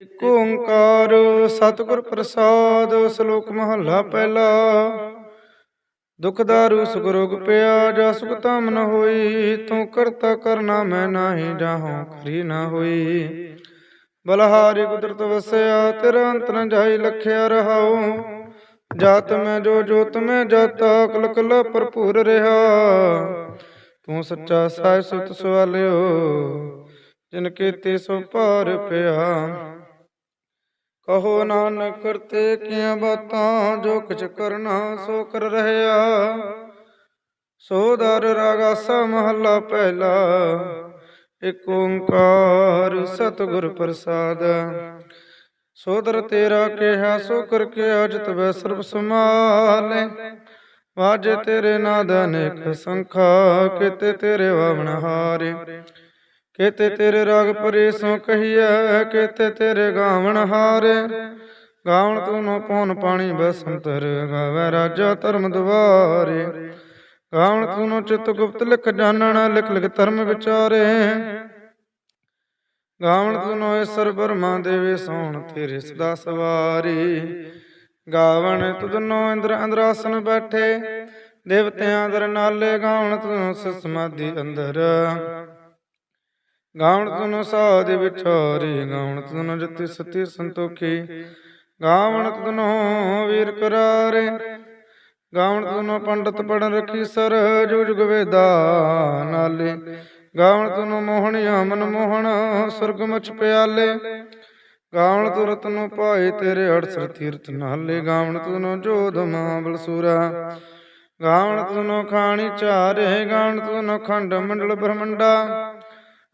ਇਕ ਓੰਕਾਰ, ਸਤਿਗੁਰ ਪ੍ਰਸਾਦ, ਸ਼ਲੋਕ ਮਹੱਲਾ ਪਹਿਲਾ। ਦੁਖ ਦਾਰੂ ਸੁਖ ਰੋਗ ਪਿਆ ਜਾ ਸੁਖ ਤਾਮ ਨ ਹੋਈ, ਤੂੰ ਕਰਤਾ ਕਰਨਾ ਮੈਂ ਨਾਹੀ ਜਾਹਉ ਕਰੀ ਨਾ ਹੋਈ। ਬਲਹਾਰੀ ਕੁਦਰਤ ਵਸਿਆ, ਤੇਰਾ ਅੰਤ ਨ ਜਾਈ ਲਖਿਆ ਰਹਾਉ। ਜਾਤ ਮੈਂ ਜੋ, ਜੋਤ ਮੈਂ ਜਾਤਾ ਕਲ ਕਲ ਭਰਪੂਰ ਰਹਾ। ਤੂੰ ਸੱਚਾ ਸਾਹਿਬ ਸੁਤ ਸਵਾਲਿਓ, ਜਿਨ ਤੇ ਸੋ ਭਾਰ ਪਿਆ। ਕਹੋ ਨਾਨਕ ਕਰਤੇ ਕੀਆਂ ਬਾਤਾਂ, ਜੋ ਕੁਛ ਕਰਨਾ ਸੋ ਕਰ ਰਹਿਆ ਸੋ ਰਾਗਾਸਾ ਮਹੱਲਾ ਪਹਿਲਾ, ਇਕ ਓੰਕਾਰ ਸਤਿਗੁਰ ਪ੍ਰਸਾਦ। ਸੋਦਰ ਤੇਰਾ ਕਿਹਾ, ਸੋ ਕਰ ਕੇ ਅਜ ਤਵੈ ਸਰਬ ਸਮਾਲੇ ਵਾਜੇ ਤੇਰੇ ਨਾਦ ਅਨੇਕ ਸੰਖਾ, ਕਿਤੇ ਤੇਰੇ ਵਾਵਣ ਹਾਰੇ। ਕਿਤੇ ਤੇਰੇ ਰਾਗ ਪਰੇ ਸੋ ਕਹੀਐ, ਕੇਤੇ ਤੇਰੇ ਗਾਵਣ ਹਾਰੇ। ਗਾਵਣ ਤੂੰ ਨੋ ਪਉਨ ਪਾਣੀ ਬਸੰਤਰ, ਗਾਵੇ ਰਾਜਾ ਧਰਮ ਦੁਆਰੇ। ਗਾਵਣ ਤੂੰ ਨੋ ਚਿਤ ਗੁਪਤ ਲਿਖ ਜਾਣਨ ਲਿਖ ਲਿਖ ਧਰਮ ਵਿਚਾਰੇ। ਗਾਵਣ ਤੂੰ ਨੋ ਈਸਰ ਬਰਮਾ ਦੇਵੇ ਸੋਣ, ਤੇਰੇ ਸਦਾ ਸਵਾਰੀ। ਗਾਵਣ ਤੁਧਨੋ ਇੰਦਰ ਅੰਦਰਾਸਨ ਬੈਠੇ, ਦੇਵਤਿਆਂ ਦਰ ਨਾਲੇ ਗਾਵਣ ਤੂੰ ਸਮਾਧੀ ਅੰਦਰ। ਗਾਵਣ ਤੁਨ ਸਾਧ ਵਿਚਾਰੀ, ਗਾਵਣ ਤੁਨ ਜਤੀ ਸਤੀ ਸੰਤੋਖੀ। ਗਾਵਣ ਤੁਨ ਵੀਰ ਕਰਾਰੇ, ਗਾਵਣ ਤੁਨ ਪੰਡਤ ਪੜਨ ਰਖੀ ਸਰ ਜੁਗ ਜੁਗ ਵੇਦਾ ਨਾਲੇ। ਗਾਵਣ ਤੁਨ ਮੋਹਣਿਆ ਮਨ ਮੋਹਣ, ਸੁਰਗ ਮਚ ਪਿਆਲੇ। ਗਾਵਣ ਤੁ ਰਤਨ ਪਾਏ ਤੇਰੇ ਅੜਸਰ ਤੀਰਥ ਨਾਲੇ। ਗਾਵਣ ਤੁਨ ਜੋਧ ਮਹਾਬਲ ਸੂਰਾ ਗਾਵਣ ਤੁਨ ਖਾਣੀ ਚਾਰੇ। ਗਾਵਣ ਤੁਨ ਖੰਡ ਮੰਡਲ ਬ੍ਰਹਮੰਡਾ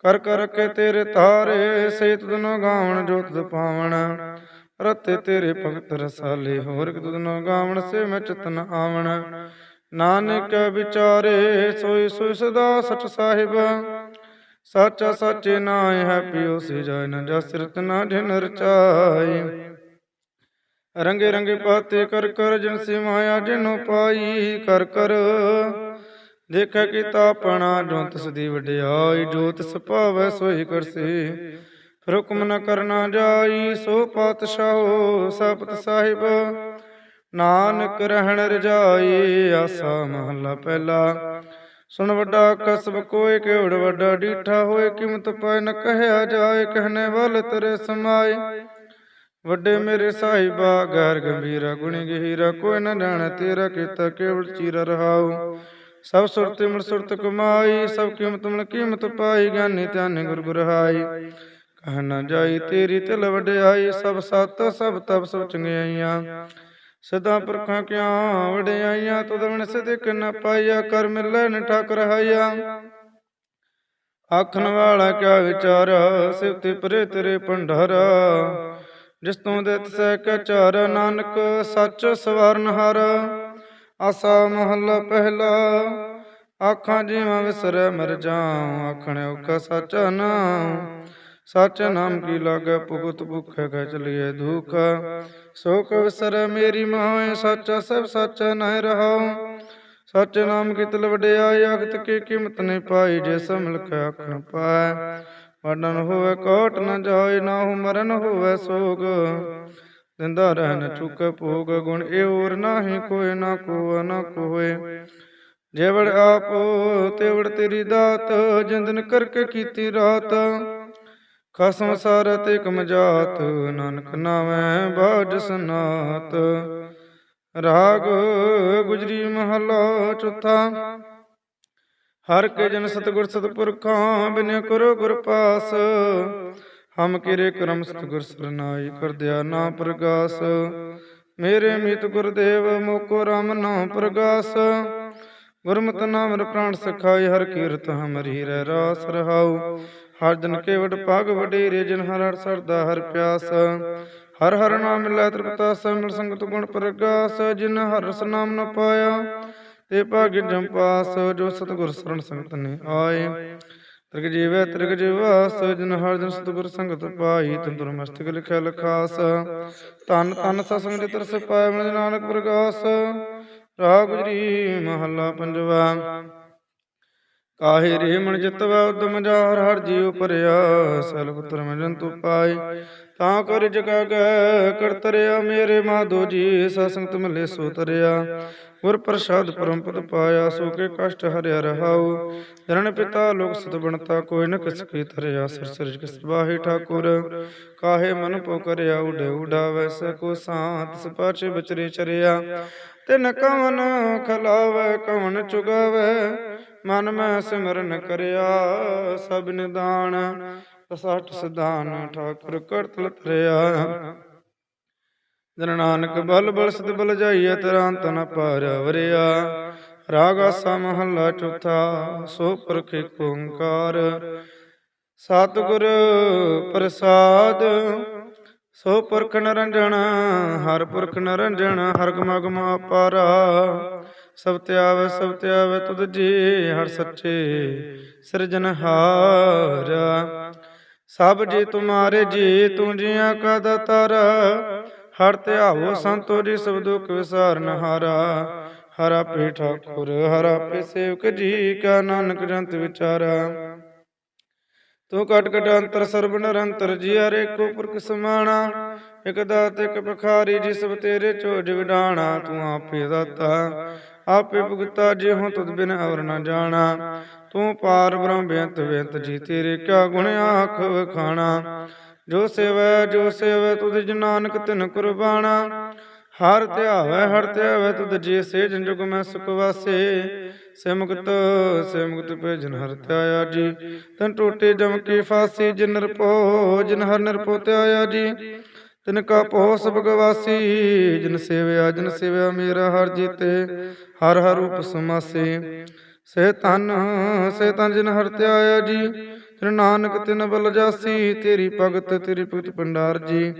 ਕਰ ਕਰ ਕੇ ਤੇਰੇ ਤਾਰੇ ਸੇਤ ਦੁਨੋ ਗਾਵਣ ਜੋਤ ਪਾਵਣ। ਰਤੇ ਤੇਰੇ ਭਗਤ ਰਸਾਲੇ ਹੋਰ ਕਿ ਦੁਨੋ ਗਾਵਣ ਸੇ ਮੈਂ ਚਤਨ ਆਵਣ। ਨਾਨਕ ਵਿਚਾਰੇ ਸੋਈ ਸੋਈ ਸਦਾ ਸਚ ਸਾਹਿਬ। ਸਾਚਾ ਸਾਚੇ ਨਾਇ ਹੈ ਪਿਓ ਸੇ ਜਾਇ ਨ ਜਸ ਰਤਨਾ ਜਿਨ ਰਚਾਈ ਰੰਗੇ ਰੰਗੇ ਪਾਤੇ ਕਰ ਕਰ ਜਨ ਸੇ ਮਾਇਆ ਜਿਨੋ ਪਾਈ ਕਰ ਕਰ। ਦੇਖੈ ਕੀਤਾ ਆਪਣਾ ਜੋ ਤਿਸ ਦੀ ਵਡਿਆਈ ਜੋ ਤਿਸ ਭਾਵੈ ਸੋਈ ਕਰਸੇ। ਹੁਕਮ ਨ ਕਰਨਾ ਜਾਈ, ਸੋ ਪਾਤਸ਼ਾਹੋ ਸਪਤ ਸਾਹਿਬ। ਨਾਨਕ ਰਹਿਣ ਰਜਾਈ, ਆਸਾ ਮਹਲਾ ਪਹਿਲਾ। ਸੁਣ ਵੱਡਾ ਕਸਬ ਕੋਏ ਕਿਉੜ ਵੱਡਾ ਡੀਠਾ ਹੋਏ ਕਿਮਤ ਪਾਇ ਨ ਕਹਿਆ ਜਾਏ ਕਹਿਣੇ ਵਾਲ ਤੇਰੇ ਸਮਾਏ ਵੱਡੇ ਮੇਰੇ ਸਾਹਿਬਾ, ਗੈਰ ਗੰਭੀਰਾ, ਗੁਣੀ ਗਹੀਰਾ, ਕੋਈ ਨ ਜਾਣੈ ਤੇਰਾ, ਕੀਤਾ ਕੇਵਲ ਚੀਰਾ ਰਹਾਉ। ਸਭ ਸੁਰਤ ਮਿਲ ਸੁਰਤ ਕਮਾਈ, ਸਭ ਕੀਮਤ ਮਿਲ ਕੀਮਤ ਪਾਈ, ਗਿਆਨੀ ਧਿਆਨੀ ਗੁਰ ਗੁਰ ਹਾਈ ਕਹਿ ਨਾ ਜਾਈ ਤੇਰੀ ਤਿਲ ਵਡਿਆਈ, ਸਭ ਸਤ, ਸਭ ਤਪ, ਸਭ ਚੰਗਿਆਈਆਂ। ਸਦਾ ਪੁਰਖਾਂ ਕਿਆਂ ਵਡਿਆਈਆਂ ਤੁਧ ਸਦਿਕ ਨ ਪਾਈਆ, ਕਰ ਮਿਲੈ ਨ ਠਾਕ ਰਹਾਈਆ ਆਖਣ ਵਾਲਾ ਕਿਆ ਵਿਚਾਰ ਸਿਵਤੇ ਪਰੇ ਤੇਰੇ ਭੰਡਾਰਾ। ਜਿਸ ਤੋਂ ਦਿੱਤ ਸਹਿ ਕੈ ਨਾਨਕ, ਸੱਚ ਸਵਰਨ ਹਰ। ਆਸਾ ਮਹੱਲਾ ਪਹਿਲਾ, ਆਖਾਂ ਜਿਵੇਂ ਵਿਸਰੈ ਮਰ ਜਾਉ, ਆਖਣ ਔਕਾ ਸਾਚਾ ਨਾਮ ਸੱਚ ਨਾਮ ਕੀ ਲਾਗੈ, ਭੁਗਤ ਭੁਖੈ ਕੈ ਚਲੀਏ ਦੁਖ ਸੋ ਵਿਸਰੈ ਮੇਰੀ ਮਾਏ, ਸੱਚਾ ਸਭ ਸੱਚਾ ਨਹਿ ਰਹਾਉ। ਸੱਚ ਨਾਮ ਕੀ ਤਲ ਵਡਿਆਈ ਅਖਤ ਕੀ ਕੀਮਤ ਨਹੀਂ ਪਾਈ, ਜੇ ਸਭ ਲਿਖਿਆ ਆਖਣ ਪਾਏ ਵਡਨ ਹੋਵੇ ਕੋਟ ਨ ਜਾਏ ਨਾ ਹੋ ਮਰਨ ਹੋਵੇ ਸੋਗ। ਦਿੰਦਾ ਰਹਿਣ ਚੁੱਕ ਭੋਗ ਗੁਣ ਏਵਰ ਨਾਹੀ ਕੋਇ ਨਾ ਕੋ ਨਾ ਕੋਏ ਜੇਵੜ ਆਪ, ਤੇਵੜ ਤੇਰੀ ਦਾਤ, ਜਿੰਦਨ ਕਰਕੇ ਕੀਤੀ ਰਾਤ। ਖਸਮ ਸਾਰ ਤੇ ਕਮ ਜਾਤ, ਨਾਨਕ ਨਾਵੇਂ ਬਾਜ ਸਨਾਤ। ਰਾਗ ਗੁਜਰੀ ਮਹਲਾ ਚੌਥਾ। ਹਰ ਕੇ ਜਨ ਸਤਗੁਰ ਸਤਪੁਰਖਾਂ, ਬਿਨ ਕਰੋ ਗੁਰ ਪਾਸ। ਹਮ ਕਿਰੇ ਕਰਮ ਸਤਗੁਰ ਸਰਨਾਈ ਕਰਦਿਆ ਨਾ ਪ੍ਰਗਾਸ। ਮੇਰੇ ਮੀਤ ਗੁਰਦੇਵ, ਮੋਕੋ ਰਾਮ ਨਾਮ ਪ੍ਰਗਾਸ। ਗੁਰਮਤਿ ਨਾਮ ਰ ਪ੍ਰਾਣ ਸਖਾਈ, ਹਰ ਕੀਰਤ ਹਮਰੀ ਰਹਿ ਰਾਸ ਰਹਾਉ। ਹਰ ਦਿਨ ਕੇਵਡ ਭਾਗ ਵਡੇਰੇ, ਜਿਨ ਹਰ ਹਰ ਸਰਦਾ ਹਰ ਪਿਆਸ। ਹਰ ਹਰ ਨਾਮ ਮਿਲੈ ਤ੍ਰਿਪਤਾ ਸਮਿਲ ਸੰਗਤ ਗੁਣ ਪ੍ਰਗਾਸ। ਜਿਨ ਹਰ ਰਸ ਨਾਮ ਨ ਪਾਇਆ, ਤੇ ਭਾਗਿ ਜੰਪਾਸ ਜੋ ਸਤਗੁਰ ਸਰਣ ਸੰਗਤ ਨੇ ਆਏ। ਤ੍ਰਿਗ ਜੀਵੈ ਤ੍ਰਿਗ ਜੀਵਾਸ ਜਿਨ ਹਰ ਜਨ ਸਤਿਗੁਰ ਸੰਗਤ ਪਾਈ ਤੰਦੁਰ ਮਸਤਕ ਲਿਖਿਆ ਲਖਾਸ। ਤਨ ਤਨ ਸਸੰਗ ਦੇ ਤਰਸ ਪਾਇ ਮਨ ਨਾਨਕ ਪ੍ਰਗਾਸ। ਰਾਗ ਗੁਜਰੀ ਮਹੱਲਾ ਪੰਜਵਾ। ਕਾਹੇ ਰੇ ਮਨ ਜਿਤਵੈ ਉਦਮ ਜਾਰ ਹਰ ਜੀਉ ਪਰਿਆ ਸਲ ਪੁੱਤਰ ਮੈਂ ਜੰਤੂ ਪਾਈ। ਤਾਂ ਕਰ ਜਗਾ ਗੈ ਕਰਤਰਿਆ ਮੇਰੇ ਮਾਧੋ ਜੀ ਸਤਸੰਗਤ ਮਿਲੇ ਸੋ ਤਰਿਆ। ਗੁਰ ਪ੍ਰਸਾਦ ਪਰਮ ਪਦ ਪਾਇਆ, ਸੋ ਕੇ ਕਸ਼ਟ ਹਰਿਆ ਰਹਾਉ। ਜਨਨ ਪਿਤਾ ਲੋਕ ਸਤ ਬਣਤਾ, ਕੋਈ ਨ ਕਿਸ ਕੀ ਤਰਿਆ। ਸਿਰ ਸਿਰ ਕਿਸ ਬਾਹੀ ਠਾਕੁਰ, ਕਾਹੇ ਮਨ ਪੋ ਕਰਿਆ, ਉਡੇ ਉਡਾਵੈ ਸਕੋ ਸਾਤ ਸਪਾਚ ਬਚਰੇ ਚਰਿਆ। ਤਿਨ ਕਵਨ ਖਲਾਵੈ, ਕਵਨ ਚੁਗਾਵੈ, ਮਨ ਮੈਂ ਸਿਮਰਨ ਕਰਿਆ, ਸਭ ਨਿਦਾਨ। ਸਠ ਸਦਾਨ ਠਾਕੁਰ ਕਰਤਲ ਤਰਿਆ ਜਨ ਨਾਨਕ ਬਲ ਬਲ ਸਤ ਬਲ ਜਾਈਐ, ਤਰਾਂ ਤਨ ਪਾਰ ਵਰਿਆ। ਰਾਗ ਆਸਾ ਚੌਥਾ, ਸੋ ਪੁਰਖ ਓੰਕਾਰ। ਸਤਿਗੁਰ ਪ੍ਰਸਾਦ, ਸੋ ਪੁਰਖ ਨਰੰਜਣ ਹਰ ਪੁਰਖ ਨਰੰਜਣ ਹਰ ਗਮ ਗਮ ਅਪਾਰਾ। ਸਭ ਤੇ ਆਵੇ, ਸਭ ਤੇ ਆਵੇ, ਤੁਧ ਜੀ, ਹਰ ਸੱਚੇ ਸਿਰਜਨਹਾਰ। ਸਭ ਜੀ ਤੁਮਾਰੇ ਜੀ ਤੂੰ ਜੀਆਂ ਕਾ ਦਾਤਾਰ ਹਰ ਧਿਆਵੋ ਸੰਤੋ ਜੀ ਸਭ ਦੁਖ ਵਿਸਾਰਨ ਹਾਰਾ। ਹਰ ਆਪੇ ਠਾਕੁਰ ਹਰ ਆਪੇ ਸੇਵਕ ਜੀ ਕਾ ਨਾਨਕ ਜੰਤ ਵਿਚਾਰਾ। ਤੂੰ ਕਟ ਕਟ ਅੰਤਰ ਸਰਬ ਨਿਰੰਤਰ ਜੀ ਹਰੇ ਕੋ ਪੁਰਖ ਸਮਾਣਾ ਇਕ ਦਾਤ ਇਕ ਬਖਾਰੀ ਜੀ ਸਭ ਤੇਰੇ ਚੋਜ ਵਿਡਾਣਾ। ਤੂੰ ਆਪੇ ਦਾਤਾ। ਆਪੇ ਭੁਗਤਾ ਜੇ ਹੋ ਤੁਧ ਬਿਨ ਅਵਰ ਨਾ ਜਾਣਾ। ਤੂੰ ਪਾਰ ਬ੍ਰਹਮ ਬੇਅੰਤ ਬੇਅੰਤ ਜੀ ਤੇਰੇ ਕਿਆ ਗੁਣ ਆਖ ਵਖਾਣਾ। ਜੋ ਸੇਵੈ ਜੋ ਸੇਵੈ ਤੁਧ ਜਿ ਤਿਨ ਕੁਰਬਾਨਾ ਹਰ ਧਿਆਵੈ ਹਰ ਧਿਆਵੈ ਤੁਧ ਜੀ ਸੇ ਜਨ ਜੁਗ ਮੈਂ ਸੁਖ ਵਾਸੇ। ਸੇ ਮੁਕਤ ਭੇਜਨ ਹਰ ਧਿਆਇਆ ਜੀ। ਤਨ ਟੋਟੇ ਜਮ ਕੀ ਫਾਸੀ, ਜਿਨ ਨਿਰਪੋ ਜਿਨ ਹਰ ਨਿਰਪੋ ਧਿਆਇਆ ਜੀ। ਤਿਨ ਕਾ ਪੋ ਸਭ ਗਵਾਸੀ ਜਿਨ ਸੇਵਿਆ ਜਿਨ ਸੇਵਿਆ ਮੇਰਾ ਹਰ ਜੀਤੇ, ਹਰ ਹਰ ਰੂਪ ਸਮਾਸੇ ਸੇ ਤਨ ਸੇ ਤਨ ਜਿਨ ਹਰ ਧਿਆਇਆ ਜੀ, ਤਿਨ ਨਾਨਕ ਤਿਨ ਬਲ ਜਾਸੀ, ਤੇਰੀ ਭਗਤ ਤੇਰੀ ਭਗਤ ਭੰਡਾਰ ਜੀ।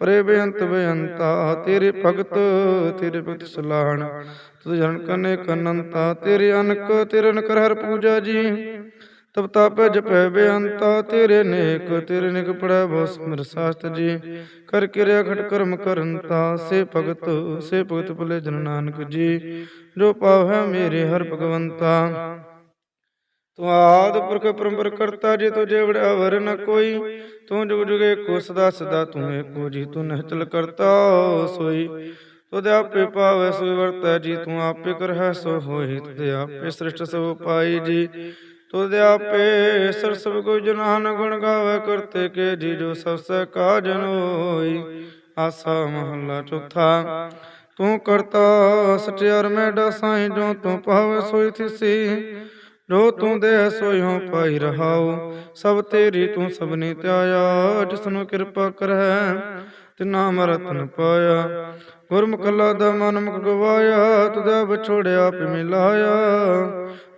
ਪਰੇ ਬੇਅੰਤ ਬੇਅੰਤਾ, ਤੇਰੇ ਭਗਤ ਤੇਰੇ ਭਗਤ ਸਲਾਹਣ। ਤੁਧ ਜਨ ਕਨੇ ਕਨੰਤਾ ਤੇਰੇ ਅਨਕ, ਤੇਰੇ ਨਕਰ ਹਰ ਪੂਜਾ ਜੀ। ਤਬ ਤਾਪੈ ਜਪੈ ਬੇਅੰਤਾ, ਤੇਰੇ ਨੇਕ ਤੇਰੇ ਨੇਕ ਪੜੈ ਬਹੁ ਸਿਮਰ ਸਾਸਤ ਜੀ। ਕਰ ਕਿਰਿਆ ਖਟ ਕਰਮ ਕਰੰਤਾ ਸੇ ਭਗਤ ਸੇ ਭਗਤ ਭਲੇ ਜਨ ਨਾਨਕ ਜੀ। ਜੋ ਪਾਵੈ ਮੇਰੇ ਹਰ ਭਗਵੰਤਾ। ਤੂੰ ਆਦ ਪੁਰਖ ਪਰੰਪਰ ਕਰਤਾ, ਜੇ ਤੁਝੇ ਵੜਿਆ ਵਰ ਨ ਕੋਈ। ਤੂੰ ਜੁਗ ਜੁਗੇ ਕੋ ਸਦਾ ਸਦਾ ਤੂੰ ਏਕੋ ਜੀ, ਤੂੰ ਨਹਿਚਲ ਕਰਤਾ ਸੋਈ। ਤੁਧ ਆਪੇ ਪਾਵੈ, ਸੋਈ ਵਰਤੈ ਜੀ, ਤੂੰ ਆਪੇ ਕਰਹਿ, ਸੋ ਹੋਈ ਤੁਧ ਆਪੇ ਸ੍ਰਿਸ਼ਟ ਸੋ ਪਾਈ ਜੀ। ਤੁਧ ਆਪੇ ਸਰ ਸਭ ਕੋ ਜਨਾਨ ਗੁਣ ਗਾਵੇ ਕਰਤੇ ਕੇ ਜੀ ਸਭ ਸੇ ਕਾਜਨ ਹੋਈ। ਆਸਾ ਮਹੱਲਾ ਚੌਥਾ, ਤੂੰ ਕਰਤਾ ਸਚਿਆਰ ਮੇਡਾ ਸਾਈਂ ਜੋ ਤੂੰ ਪਾਵੇ ਸੋਈ ਥਿਸੀ ਜੋ ਤੂੰ ਦੇ ਸੋਈ ਹੋ ਪਾਈ ਰਹਾਉ ਸਭ ਤੇਰੀ ਤੂੰ ਸਭਨੀ ਧਿਆਇਆ ਜਿਸਨੂੰ ਕਿਰਪਾ ਕਰੈ ਤਿਨਾ ਮਰਤਨ ਪਾਇਆ। ਗੁਰਮੁਖ ਦਾ ਮਨ ਮੁਖ ਗਵਾਇਆ ਤੁਦਾ ਵਿਛੋੜਿਆ ਪਿ ਮਿਲਾਇਆ।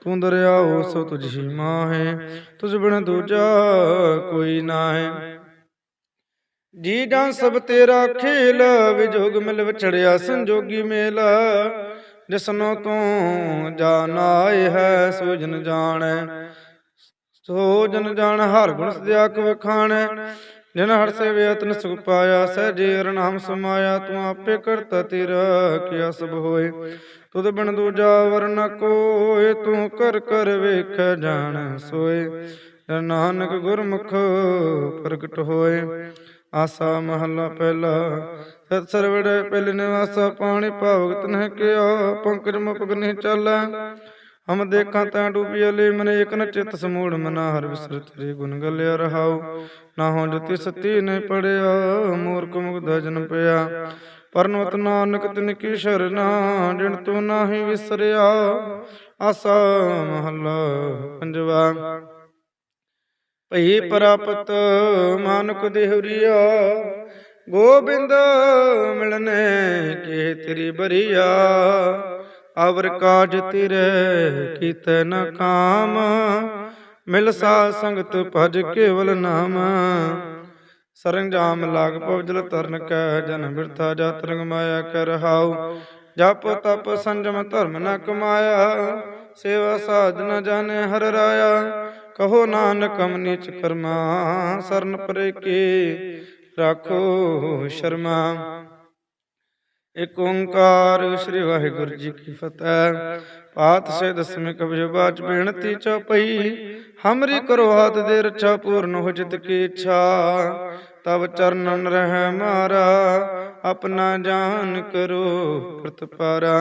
ਤੂੰ ਦਰਿਆਓ ਸੋ ਤੁਝ ਮਾਹੇ ਤੁਝ ਬਿਨ ਦੂਜਾ ਕੋਈ ਨਾਹੀ ਜੀ ਜਾਂ ਸਭ ਤੇਰਾ ਖੇਲ ਵਿਜੋਗ ਮਿਲ ਵਿਛੜਿਆ ਸੰਜੋਗੀ ਮੇਲ ਜਿਸਨੋ ਤੂੰ ਜਾਣ ਹੈ, ਸੋ ਜਨ ਜਾਣੈ। ਸੋ ਜਨ ਜਾਣ, ਹਰ ਗੁਣ ਸਦਿਆਕ ਵਖਾਣੈ। ਜਿਨ ਹਰ ਸੇਵਿਆ ਤਨ ਸੁਖ ਪਾਇਆ, ਸਹਿਜੇ ਹਰ ਸਮਾਇਆ, ਤੂੰ ਆਪੇ ਕਰਤਾ ਤੇਰਾ, ਕਿਆ ਸਭ ਹੋਏ। ਤੁਧ ਬਿਨ ਦੂਜਾ ਵਰਨ ਕੋਏ, ਤੂੰ ਕਰ ਕਰ ਵੇਖ ਜਾਣ ਸੋਏ। ਨਾਨਕ ਗੁਰਮੁਖ ਪ੍ਰਗਟ ਹੋਏ। ਆਸਾ ਮਹੱਲਾ ਪਹਿਲਾ, ਸਤ ਸਰਵੜੇ ਪਹਿਲੇ ਨਿਵਾਸਾ ਪਾਣੀ ਭਾਵਗਤ ਨਹਿ ਕਿਆ, ਪੰਕਜ ਮੁਪਗ ਨਹੀਂ ਚਾਲੈ। ਹਮ ਦੇਖਾਂ ਤੈ ਡੂਬੀ ਅਲੇ, ਮਨ ਇਕ ਨ ਚਿਤ ਸਮੂੜ, ਮਨਾ ਹਰ ਵਿਸਰ ਤੇਰੇ ਗੁਣ ਗਲਿਆ ਰਹਾਉ। ਨਾ ਹੋ ਜਤੀ ਸਤੀ ਨਹੀਂ ਪੜਿਆ, ਮੂਰਖ ਮੁਗਧਾ ਜਨ ਪਿਆ। ਪਰਨਵਤ ਨਾਨਕ ਤਿਨ ਕੀ ਸ਼ਰਨਾ ਜਿਣ ਤੂੰ ਨਾਹੀ ਵਿਸਰਿਆ, ਆਸਾ ਮਹੱਲਾ ਪੰਜਵਾ। ਭਈ ਪ੍ਰਾਪਤ ਮਾਨੁਕ ਦੇਹੁਰੀਆ, ਗੋਬਿੰਦ ਮਿਲਨੇ ਕੇ ਤੇਰੀ ਬਰੀਆ ਅਵਰ ਕਾਜ ਤੇਰੇ ਕੀਤੇ ਨ ਕਾਮ ਮਿਲ ਸਾ ਸੰਗਤ ਭਜ ਕੇਵਲ ਨਾਮ। ਸਰੰਜਾਮ ਲਾਗ ਪਵਜਲ ਤਰਨ ਕੈ, ਜਨ ਬਿਰਥਾ ਜਾਤ ਰੰਗ ਮਾਇਆ ਕਰ ਰਹਾਉ। ਜਪ ਤਪ ਸੰਜਮ ਧਰਮ ਨ ਕਮਾਇਆ, ਸੇਵਾ ਸਾਧ ਨ ਹਰ ਰਾਇਆ। ਕਹੋ ਨਾਨਕ ਹਮ ਨੀਚ ਕਰਮਾ, ਸਰਨ ਪਰੇ ਕੀ ਰਾਖੋ ਸ਼ਰਮਾ। ਇਕ ਓੰਕਾਰ ਸ੍ਰੀ ਵਾਹਿਗੁਰੂ ਜੀ ਕੀ ਫਤਿਹ। ਪਾਤ ਸੇ ਦਸਮਿ ਕਬਿ ਬਾਚ ਬੇਨਤੀ ਚਉਪਈ। ਹਮਰੀ ਕਰੋ ਹਾਥ ਦੇ ਰੱਛਾ ਪੂਰਨ ਹੋ ਜਿਤ ਕੀ ਇੱਛਾ। ਤਬ ਚਰਨਨ ਰਹਿ ਮਾਰਾ, ਆਪਣਾ ਜਾਨ ਕਰੋ ਪ੍ਰਤਪਾਰਾ।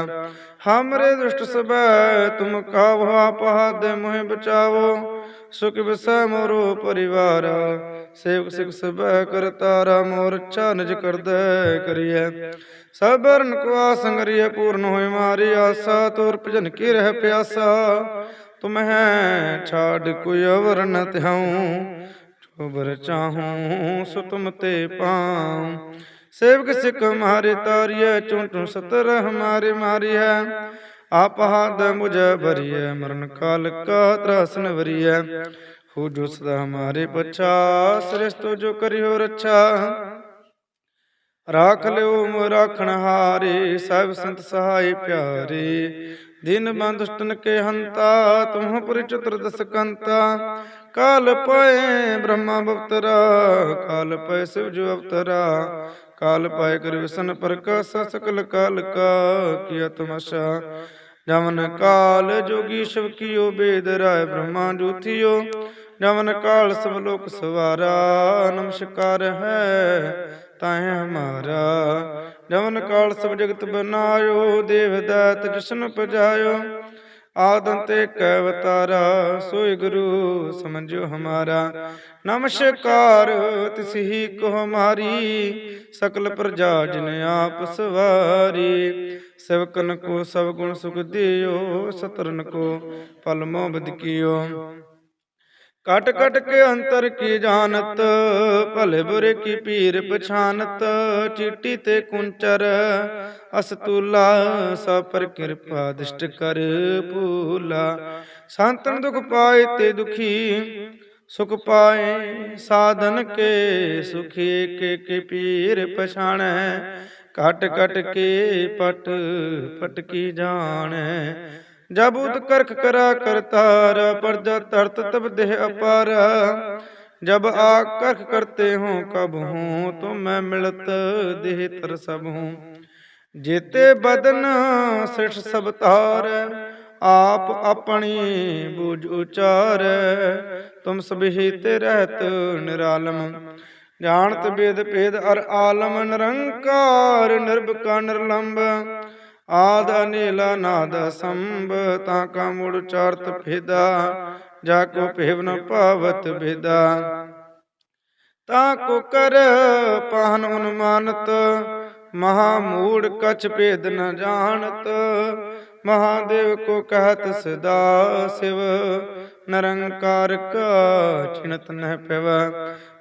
ਹਮਰੇ ਦੁਸ਼ਟ ਸਬੈ, ਤੁਮ ਕਾਵ ਆਪ ਹਾਥ ਮੋਹਿ ਬਚਾਵੋ। ਸੁਖ ਵਿਸੈ ਮੋਰੋ ਪਰਿਵਾਰ, ਸੇਵਕ ਸਿਖ ਸਬੈ ਕਰਤਾਰਾ ਮੋਰ ਅੱਛਾ ਨਿਜ ਕਰਦੈ ਕਰੀਐ। ਸਬਰਨ ਕੁਆ ਸੰਗਰੀਐ, ਪੂਰਨ ਹੋਇ ਮਾਰੀ ਆਸਾ, ਤੋਰ ਭਜਨ ਕੀ ਰਹਿ ਪਿਆਸਾ। ਤੁਮਹਿ ਛਾੜ ਕੋਈ ਅਵਰ ਨ ਜੋ ਚਾਹੂੰ ਸੋ ਤੁਮ ਤੇ ਪਾਉ। ਸੇਵਕ ਸਿਖ ਮਾਰੇ ਤਾਰੀਐ ਚੁੰ ਸਤਰ ਹਮਾਰੇ ਮਾਰੀਐ। ਆਪ ਹਾਦ ਮੁਝੈ ਭਰੀਐ, ਮਰਨ ਕਾਲ ਕਾ ਤਰਾਸਨ ਵਰੀਐ। ਹੋ ਜੋ ਸਦਾ ਹਮਾਰੇ ਪਛਾ, ਸ੍ਰਿਸ਼ਟੋ ਜੋ ਕਰਿਓ ਰੱਛਾ। ਰਾਖ ਲਿਓ ਮੋ ਰਾਖਣ ਹਾਰੇ ਸਭ ਸੰਤ ਸਹਾਈ ਪਿਆਰੇ। ਦਿਨ ਬੰਦੁਸ਼ਟਨ ਕੇ ਹੰਤਾ ਤੁਮ ਪੁਰ ਚਤੁਰਦਸ ਕਾਲ ਪਏ ਬ੍ਰਹਮਾ ਬਵਤਰਾ ਕਾਲ ਪਏ ਸਿਵ ਜੋ ਅਵਤਰਾ, ਕਾਲ ਪਾਏ ਕਰ ਵਿਸ਼ਨ ਪ੍ਰਕਾਸ਼, ਸਕਲ ਕਾਲ ਕਾ ਕੀਆ ਤਮਸ਼ਾ ਜਮਨ ਕਾਲ ਜੋਗੀ ਸ਼ਿਵ ਕੀਓ ਬੇਦ ਰਾਏ ਬ੍ਰਹਮਾ ਜੋਥਿਓ ਜਮਨ ਕਾਲ ਸਭ ਲੋਕ ਸਵਾਰਾ, ਨਮਸਕਾਰ ਹੈ ਤਾਹੇ ਹਮਾਰਾ। ਜਮਨ ਕਾਲ ਸਭ ਜਗਤ ਬਨਾਇਓ, ਦੇਵ ਦਾਤ ਜਿਸਨ ਪਜਾਇਓ। ਆਦੰਤੇ ਕੈ ਅਵਤਾਰਾ ਸੋਈ ਗੁਰੂ ਸਮਝਿਓ ਹਮਾਰਾ। ਨਮਸਕਾਰ ਤਿਸਹੀ ਕੋ ਹਮਾਰੀ। ਸਕਲ ਪ੍ਰਜਾ ਜਿਨ ਆਪ ਸਵਾਰੀ। ਸਵਕਨ ਕੋ ਸਭ ਗੁਣ ਸੁਖ ਦਿਓ ਸਤਰਨ ਕੋ ਪਲ ਮੋਹ ਬਦ ਕੀਓ ਕਟ ਕਟ ਕੇ ਅੰਤਰ ਕੀ ਜਾਣਤ? ਭਲੇ ਬੁਰੇ ਕੀ ਪੀਰ ਪਛਾਨਤ? ਚੀਟੀ ਤੇ ਕੁੰਚਰ ਅਸਤੂਲਾ ਸਾ ਪਰ ਕਿਰਪਾ ਦਿਸ਼ਟ ਕਰ ਪੂਲਾ ਸੰਤਨ ਦੁਖ ਪਾਏ ਤੇ ਦੁਖੀ, ਸੁਖ ਪਾਏ ਸਾਧਨ ਕੇ, ਸੁਖੀ ਕੇ ਕੇ ਪੀਰ ਪਛਾਣੈ। ਘਟ ਕਟ ਕੇ ਪਟ ਪਟ ਕੀ ਜਾਣੈ? ਜਬ ਉਤ ਕਰਖ ਕਰਾ ਕਰਤਾਰ ਪਰਜਾ ਤਰਤ ਤਬ ਦੇਹ ਅਪਾਰ। ਜਬ ਆ ਕਰਖ ਕਰਤੇ ਹੋ ਕਬ ਹੂੰ ਤੁਮ ਮੈਂ ਮਿਲਤ ਦੇਹ ਤਰ ਸਭ ਹੂੰ। ਜੇਤੇ ਬਦਨ ਸਿਠ ਸਭ ਤਾਰ ਆਪ ਆਪਣੀ ਬੂਝ ਉਚਾਰ। ਤੁਮ ਸਭੀ ਤੇ ਰਹਿਤ ਨਿਰਾਲਮ। ਜਾਣਤ ਬੇਦ ਭੇਦ ਅਰ ਆਲਮ ਨਿਰੰਕਾਰ ਨਿਰਭਕਾ ਨਿਰਲੰਬ। ਆਦ ਅਨਿਲ ਨਾਦ ਸੰਭ, ਤਾਂ ਕਾ ਮੁੜ ਚਾਰਤ ਭੇਦਾ, ਜਾ ਕੋ ਭੇਵ ਨ ਭੇਦਾ। ਤਾਂ ਕੋ ਕਰ ਪਾਹਨ ਉਨਮਾਨਤ ਮਹਾ ਮੂੜ ਕਛ ਭੇਦ ਨ ਜਾਣਤ। ਮਹਾਦੇਵ ਕੋ ਕਹਤ ਸਦਾ ਸਿਵ, ਨਿਰੰਕਾਰ ਕਾ ਚਿਨਤ ਨਹਿ ਪਿਵ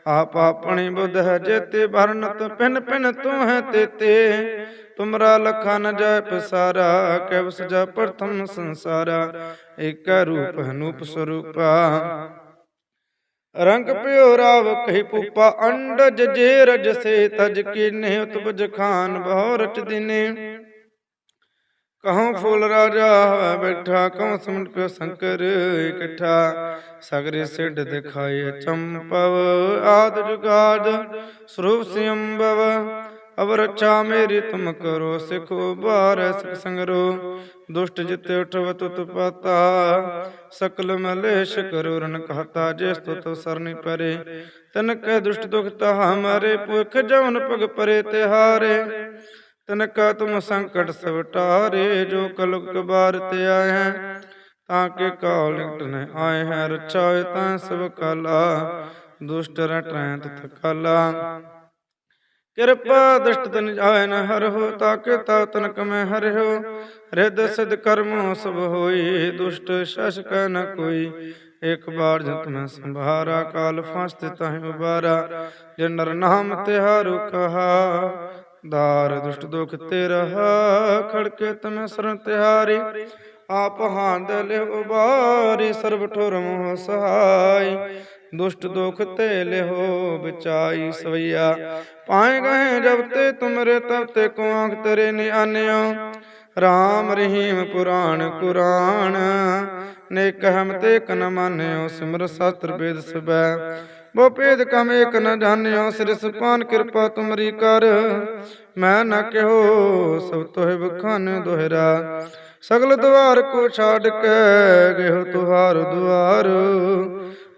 ਆਪ ਆਪਣੀ ਬੁੱਧ ਹੈ ਜੇਤੇ ਭਰਨਤ ਪਿਨ ਪਿਨ ਤੂੰ ਹੈ ਤੇਤੇ। ਤੁਮਰਾ ਲਖਾ ਨ ਜੈ ਪਸਾਰਾ, ਕੈ ਸਜਾ ਪ੍ਰਥਮ ਸੰਸਾਰਾ। ਏਕ ਰੂਪ ਅਨੂਪ ਸਰੂਪਾ। ਰੰਗ ਪਿਓ ਰਾਵ ਕਹਿ ਪੂਪਾ ਅੰਡਜ ਜੇ ਰਜ ਸੇ ਤਜ ਕੀਨੇ, ਉਤਪਜ ਖਾਨ ਬਹੁ ਰਚ ਦਿਨੇ। ਕਹਉ ਫੂਲ ਰਾਜਾ ਬੈਠਾ ਕਉ ਸਮਟ ਪਿਓ ਸ਼ੰਕਰ ਇਕੱਠਾ। ਸਗਰੇ ਸਿੱਧ ਦਿਖਾਏ ਚੰਪਵ, ਆਦ ਜੁਗਾਦ, ਸਰੂਪ ਸਿਅੰਬਵ। ਅਵ ਰੱਛਾ ਮੇਰੀ ਤੁਮ ਕਰੋ, ਸਿਖੋ ਬਾਰ ਸਿਖ ਸੰਗਰੋ। ਦੁਸ਼ਟ ਜਿਤੇ ਉਠਵ ਤੁਤ ਪਤਾ, ਸਕਲ ਮਲੇਸ਼ ਕਰੋ ਰਨ ਕਹਤਾ ਜਿਸ ਤੁਤ ਸਰਨੀ ਪਰੇ। ਤਨ ਕੈ ਦੁਸ਼ਟ ਦੁਖ ਤਾ ਹਮਾਰੇ ਪੁਖ ਜਵਨ ਪਗ ਪਰੇ ਤਿਹਾਰੇ। ਤਨ ਕਾ ਤੁਮ ਸੰਕਟ ਸਵਟਾਰੇ ਜੋ ਕਲੁਕ ਬਾਰ ਤੇ ਆਏ ਹੈ। ਤਾਂ ਕੇ ਕਾਲ ਨਿਕਟ ਨ ਆਏ ਹੈ ਰੱਛਾ ਹੋਏ ਤਾਂ ਸਭ ਕਾਲਾ। ਦੁਸ਼ਟ ਰਟੈ ਤਥ ਕਾਲਾ ਕਿਰਪਾ ਦ੍ਰਿਸ਼ਟ ਤਨ ਜਾਏ ਨ ਹਰਿਓ ਤਾਕੇ ਤਾ ਤਨ ਕਮੈ ਹਰਿਓ ਰਿਦ ਸਿਧ ਕਰਮੋ ਸਭ ਹੋਈ, ਦੁਸ਼ਟ ਸ਼ਸ਼ਕ ਨ ਕੋਈ। ਇੱਕ ਬਾਰ ਜਤ ਮੈਂ ਸੰਭਾਰਾ, ਕਾਲ ਫਾਸਤ ਤਾਹਿ ਉਬਾਰਾ। ਜੇ ਨਰ ਨਾਮ ਤਿਹਾਰੂ ਕਹਾ, ਦਾਰ ਦੁਸ਼ਟ ਦੁਖ ਤੇ ਰਹਾ ਖੜਕੇ ਤਮੈ ਸਰਨ ਤਿਹਾਰੀ। ਆਪ ਹਾਂਦ ਲਿ ਉਬਾਰੀ, ਸਰਬ ਠੁਰ ਮੋਹ ਸਹਾਈ। ਦੁਸ਼ਟ ਦੁਖ ਤੇ ਲਿਹੋ ਬਚਾਈ ਸਵਈਆ। ਪਾਏ ਗਏ ਜਬ ਤੇ ਤੁਮਰੇ ਤਬ ਤੇ ਕੋ ਆਂਖ ਤੇਰੇ ਨਿਆਨਿਓ ਰਾਮ ਰਹੀਮ ਪੁਰਾਣ ਕੁਰਾਨ ਨੇ ਕਹਮ ਤੇ ਕਨ ਮਾਨਿਓ, ਸਿਮਰ ਸਤਰ ਵੇਦ ਸਬੈ। ਬੋ ਭੇਦ ਕਮ ਏਕ ਨ ਜਾਣਿਓ, ਸਿਰ ਸੁਪਾਨ ਕਿਰਪਾ ਤੁਮਰੀ ਕਰ। ਮੈਂ ਨਾ ਕਿਹੋ, ਸਭ ਤੋਹਿ ਬਖਾਨ ਦੋਹਰਾ। ਸਗਲ ਦੁਆਰ ਕੋ ਛਾੜ ਕੇ ਗਇਓ ਤੁਹਾਰ ਦੁਆਰ।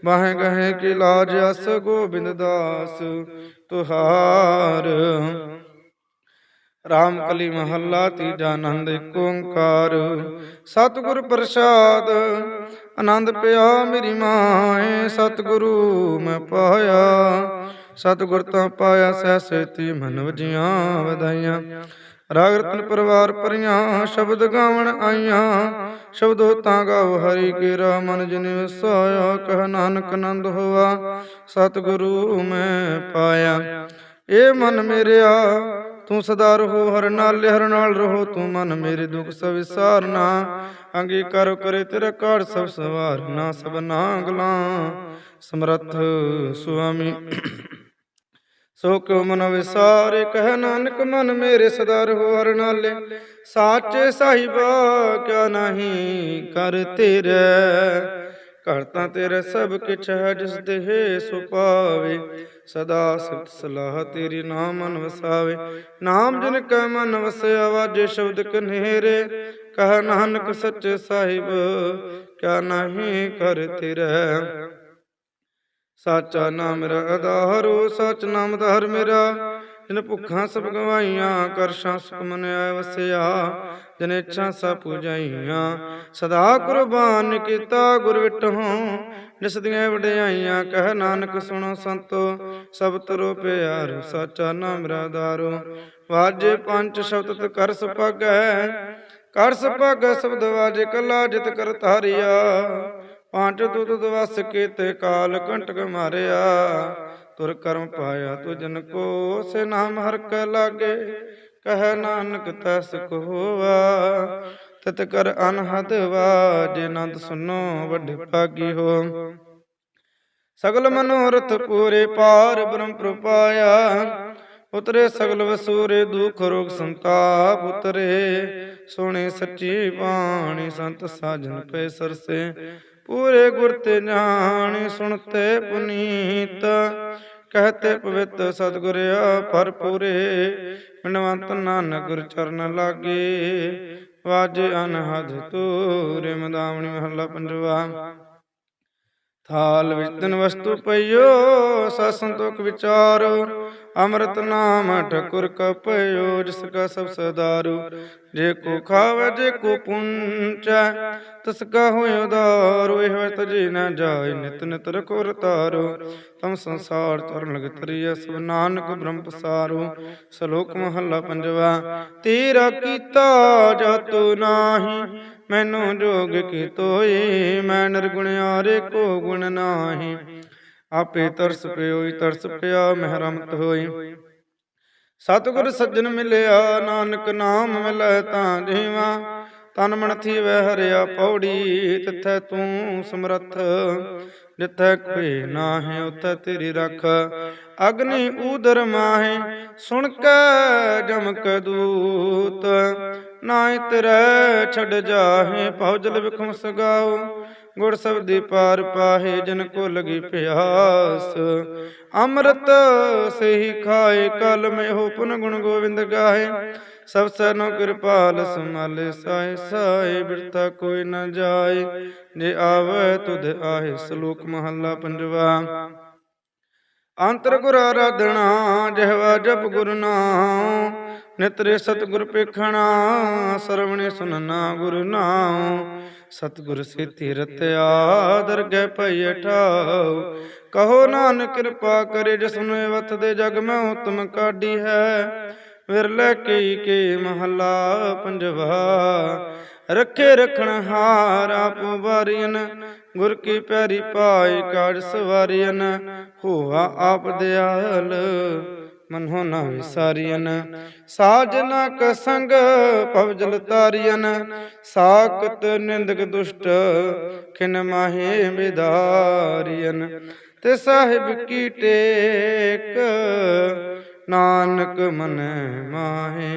ਬਾਹੇ ਗਹੇ ਕੀ ਲਾਜ ਅਸ ਗੋਬਿੰਦ ਦਾਸ, ਤੁਹਾਰ। ਰਾਮ ਕਲੀ ਮਹੱਲਾ ਤੀਜਾ ਆਨੰਦ ਏਕ ਓੰਕਾਰ। ਸਤਿਗੁਰ ਪ੍ਰਸਾਦ, ਆਨੰਦ ਪਿਆ ਮੇਰੀ ਮਾਏ, ਸਤਿਗੁਰੂ ਮੈਂ ਪਾਇਆ। ਸਤਿਗੁਰ ਤਾਂ ਪਾਇਆ ਸਹਿ ਸੇਤੀ ਮਨ ਵਜੀਆਂ ਵਧਾਈਆਂ। ਰਾਗ ਰਤਨ ਪਰਿਵਾਰ ਪਰੀਆਂ, ਸ਼ਬਦ ਗਾਵਣ ਆਈਆਂ। ਸ਼ਬਦੋ ਤਾਂ ਗਾਵ ਹਰੀ ਕੇਰਾ, ਮਨ ਜਿਨ ਵਸਾਇਆ, ਕਹ ਨਾਨਕ ਨੰਦ ਹੋਆ। ਸਤਿਗੁਰੂ ਮੈਂ ਪਾਇਆ। ਏ ਮਨ ਮੇਰਿਆ, ਤੂੰ ਸਦਾ ਰਹੋ, ਹਰ ਨਾਲ ਹਰ ਨਾਲ ਰਹੋ। ਤੂੰ ਮਨ ਮੇਰੇ ਦੁਖ ਸਭ ਵਿਸਾਰਨਾ। ਅੰਗੀਕਾਰ ਕਰੇ ਤੇਰਾ ਕਾੜ ਸਭ ਸਵਾਰਨਾ, ਸਭ ਨਾਗਲਾ। ਸਮਰਥ ਸੁਆਮੀ। ਸੋ ਕਿਉ ਮਨ ਵਿਸਾਰੇ? ਕਹਿ ਨਾਨਕ ਮਨ ਮੇਰੇ ਸਦਾ ਰਹੋ ਹਰ ਨਾਲੇ। ਸਾਚੇ ਸਾਹਿਬਾ, ਕਿਆ ਨਹੀਂ ਕਰ ਤੇਰੇ? ਕਰਤਾ ਤਾਂ ਤੇਰੇ ਸਭ ਕਿਛ ਹੈ, ਜਿਸ ਦੇਹ ਸੋ ਪਾਵੇ ਸਦਾ ਸਿਫਤ ਸਲਾਹ ਤੇਰੀ ਨਾਮ ਮਨ ਵਸਾਵੇ। ਨਾਮ ਜਿਨ ਕੈ ਮਨ ਵਸਿਆ, ਵਾਜੇ ਸ਼ਬਦ ਕਨੇਰੇ। ਕਹ ਨਾਨਕ ਸੱਚੇ ਸਾਹਿਬ, ਕਿਆ ਨਹੀਂ ਕਰ ਤੇਰੇ? ਸਾਚਾ ਨਾਮ ਮੇਰਾ ਆਧਾਰੋ ਸਚ ਨਾਮ ਧਰ ਮੇਰਾ। ਜਿਨ ਭੁੱਖਾਂ ਸਭ ਗਵਾਈਆਂ, ਕਰਸ਼ਾਂ ਸੁਖ ਮਨ ਆਇ ਵਸਿਆ। ਜਿਨ ਇੱਛਾ ਸਭ ਪੂਜਾਈਆਂ, ਸਦਾ ਕੁਰਬਾਨ ਕੀਤਾ ਗੁਰ ਵਿਟਹੋਂ। ਜਿਸ ਦੀਆਂ ਵਡਿਆਈਆਂ, ਕਹਿ ਨਾਨਕ ਸੁਣੋ ਸੰਤੋ। ਸਭ ਤਰੋ ਪਿਆਰ, ਸਾਚਾ ਨਾਮ ਮੇਰਾ ਵਾਜੇ ਪੰਜ ਸ਼ਬਦ ਕਰ ਸੁਭਾਗੈ ਕਰ ਸੁਭਾਗੈ ਸ਼ਬਦ ਵਾਜੇ ਕਲਾ ਜਿਤ ਕਰ ਧਾਰਿਆ। ਪੰਜ ਤੁਤ ਦਵਸ ਕੀਤੇ ਕਾਲ ਕੰਟਕ ਮਾਰਿਆ। ਤੁਰ ਕਰਮ ਪਾਇਆ ਤੁ ਕੋ ਸੇ ਨਾਮ ਹਰ ਕੈ ਲਾਗੇ, ਕਹ ਨਾਨਕ ਤਸ ਕੋ ਹੋਆ ਤਤ ਕਰ ਅਨਹਦ ਵਾਜ ਨੰਦ ਸੁਨੋ ਵੱਡੇ ਭਾਗੀ ਹੋ। ਸਗਲ ਮਨੋਰਥ ਪੂਰੇ ਪਾਰ ਬ੍ਰਹਮ ਪ੍ਰਪਾਇਆ। ਉਤਰੇ ਸਗਲ ਵਸੂਰੇ ਦੁਖ ਰੋਗ ਸੰਤਾਪ ਉਤਰੇ। ਸੋਹਣੇ ਸੱਚੀ ਬਾਣੀ ਸੰਤ ਸਾਜਨ ਪੈ ਸਰਸੇ। ਪੂਰੇ ਗੁਰ ਤੇ ਜਾਣੀ ਸੁਣਤੇ ਪੁਨੀਤ ਕਹਤੇ ਪਵਿੱਤ ਸਤਿਗੁਰਿਆ ਪਰ ਪੂਰੇ ਨਾਨਕ ਗੁਰ ਚਰਨ ਲਾਗੇ, ਵਾਜੇ ਅਨਹਦ ਤੂਰੇ ਮਦਾਵਣੀ ਮਹੱਲਾ ਪੰਜਵਾ। ਥਾਲ ਵਿੱਚ ਤਨ ਵਸਤੂ ਪਈਓ ਸਾ ਸੰਤੋਖ ਵਿਚਾਰ ਅੰਮ੍ਰਿਤ ਨਾਮ ਠਕੁਰ ਕਪਿਓ, ਜਿਸ ਕਾ ਸਭ ਸਦਾਰੂ। ਜੇ ਕੋ ਖਾਵੇ, ਜੇ ਕੋ ਪੁੰਚੈ, ਤਸ ਕਾ ਹੋਇ ਉਦਾਰੋ। ਇਹ ਵਸਤ ਜੀ ਨ ਜਾਏ, ਨਿਤ ਨਿਤ ਰਖੋ ਰਤਾਰੋ। ਤਮ ਸੰਸਾਰ ਚਰਨ ਲਗ ਤਰੀਐ, ਸਭ ਨਾਨਕ ਬ੍ਰਹਮ ਪਸਾਰੋ। ਸ਼ਲੋਕ ਮਹੱਲਾ ਪੰਜਵਾ, ਤੇਰਾ ਕੀਤਾ ਜਾਤੋ ਨਾਹੀ, ਮੈਨੂੰ ਜੋਗ ਕੀ ਤੋਈ ਮੈਂ ਨਿਰਗੁਣ ਆਰੇ ਕੋ ਗੁਣ ਨਾਹੀ। ਆਪੇ ਤਰਸ ਪਿਓਈ ਤਰਸ ਪਿਆ ਮਹਿਰਮਤ ਹੋਈ। ਸਤਿਗੁਰ ਸੱਜਣ ਮਿਲਿਆ ਨਾਨਕ ਨਾਮ ਮਿਲੈ ਤਾਂ ਜੀਵਾ। ਤਨ ਮਨ ਥੀਵੈ ਹਰਿਆ ਪੌੜੀ ਤਿੱਥੈ ਤੂੰ ਸਮਰੱਥ। ਜਿੱਥੈ ਕੋਈ ਨਾਹੀਂ ਉਥੈ ਤੇਰੀ ਰੱਖ। ਅਗਨੀ ਊਦਰ ਮਾਹੇ ਸੁਣ ਕੇ ਜਮਕ ਦੂਤ। ਨਾਹੀ ਤੇਰੇ ਛੱਡ ਜਾਹੇ ਭਉਜਲ ਵਿਖਮ ਸਗਾਓ ਗੁਰ ਸਬਦੀ ਪਾਰ ਪਾਹੇ, ਜਨ ਕੋ ਲਗੀ ਪਿਆਸ। ਅੰਮ੍ਰਿਤ ਸਹੀ ਖਾਏ, ਕਲ ਮੈਂ ਹੋ ਪੁਨ ਗੁਣ ਗੋਵਿੰਦ ਗਾਏ ਸਭ ਸਨੋ ਕਿਰਪਾਲ ਸਮਾਲੇ ਸਾਏ ਸਾਏ ਬਿਰਤਾ ਕੋਈ ਨਾ ਜਾਏ। ਜੇ ਆਵੇ, ਤੁਧ ਆਏ ਸ਼ਲੋਕ ਮਹੱਲਾ ਪੰਜਵਾ। ਅੰਤਰ ਗੁਰ ਆਰਾਧਣਾ ਜਿਹਵਾ ਜਪ ਗੁਰ ਨਾਮ ਨਿਤਰੇ ਸਤਿਗੁਰ ਪੇਖਣਾ ਸਰਵਣੇ ਸੁਨਣਾ ਗੁਰ ਨਾਮ ਸਤਿਗੁਰ ਸੇਤੀ ਰਤਿਆ ਦਰਗਹਿ ਪਈ ਠਾਉ ਕਹੋ ਨਾਨਕ ਕਿਰਪਾ ਕਰੇ ਜਿਸ ਨੂੰ ਵਤ ਦੇ ਜਗ ਮੈਂ ਉਤਮ ਕਾਢੀ ਹੈ। ਵਿਰਲੇ ਕੀ ਕੇ ਮਹੱਲਾ ਪੰਜਵਾ ਰੱਖੇ ਰਖਣ ਹਾਰ ਆਪ ਵਾਰੀਨ ਗੁਰ ਕੀ ਪੈਰੀ ਪਾਈ ਕਾੜ ਸਵਾਰੀਨ ਹੋਆ ਆਪ ਦਿਆਲ ਮਨ ਹੋ ਨਾ ਵਿਸਾਰੀਨ ਸਾਜਨਾ ਕ ਸੰਗ ਪਵਜਲ ਤਾਰੀਨ ਸਾਕਤ ਨਿੰਦਕ ਦੁਸ਼ਟ ਖਿਨ ਮਾਹੇ ਵਿਦਾਰੀਨ ਤੇ ਸਾਹਿਬ ਕੀ ਟੇਕ, ਨਾਨਕ ਮਨ ਮਾਹੇ